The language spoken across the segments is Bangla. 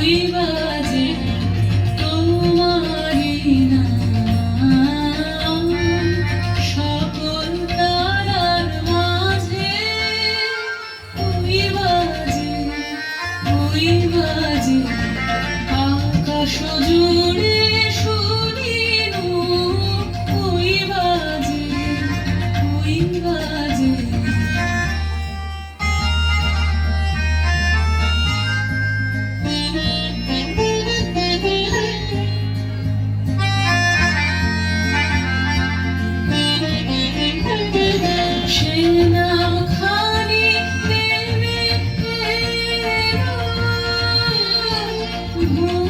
We. Mm-hmm.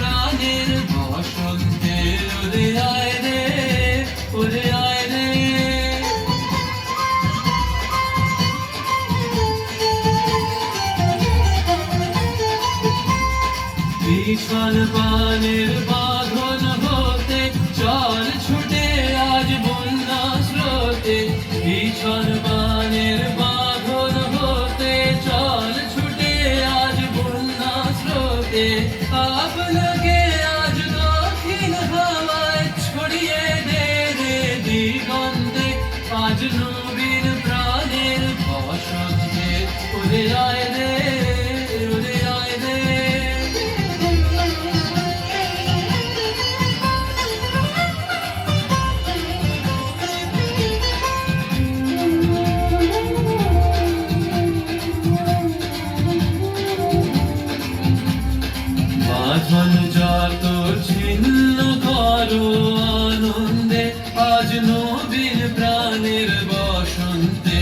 ভীষণ বানের বাঁধন হতে চল ছুটে আজ বন্যা স্রোতে। ভীষণ বাঁধন যত ছিন্ন করো আনন্দে, আজ প্রাণের বসন্তে।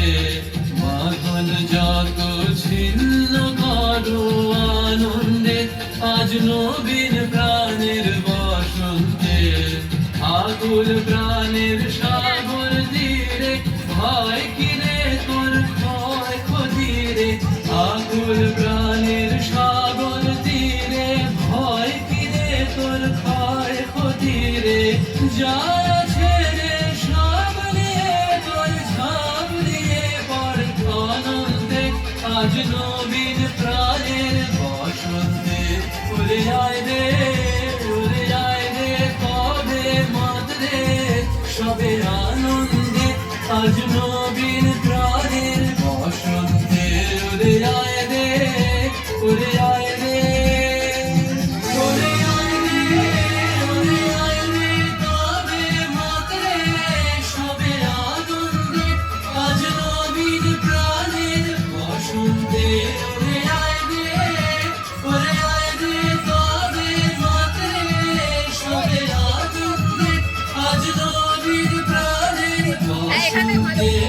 বাঁধন যত ছিন্ন করো আনন্দে, আজ নবীন প্রাণের বসন্তে। আকুল প্রাণের সাগর তীরে, ভয় কিরে তোর ক্ষয় ক্ষতিরে? আকুল প্রাণের যা ছেড়ে সব নিয়ে তোর ঝাঁপ আনন্দে আজ নবীন প্রাণের বসন্তে উড়ে রে রে কবে সবে আনন্দে আজ নবীন 看那款没有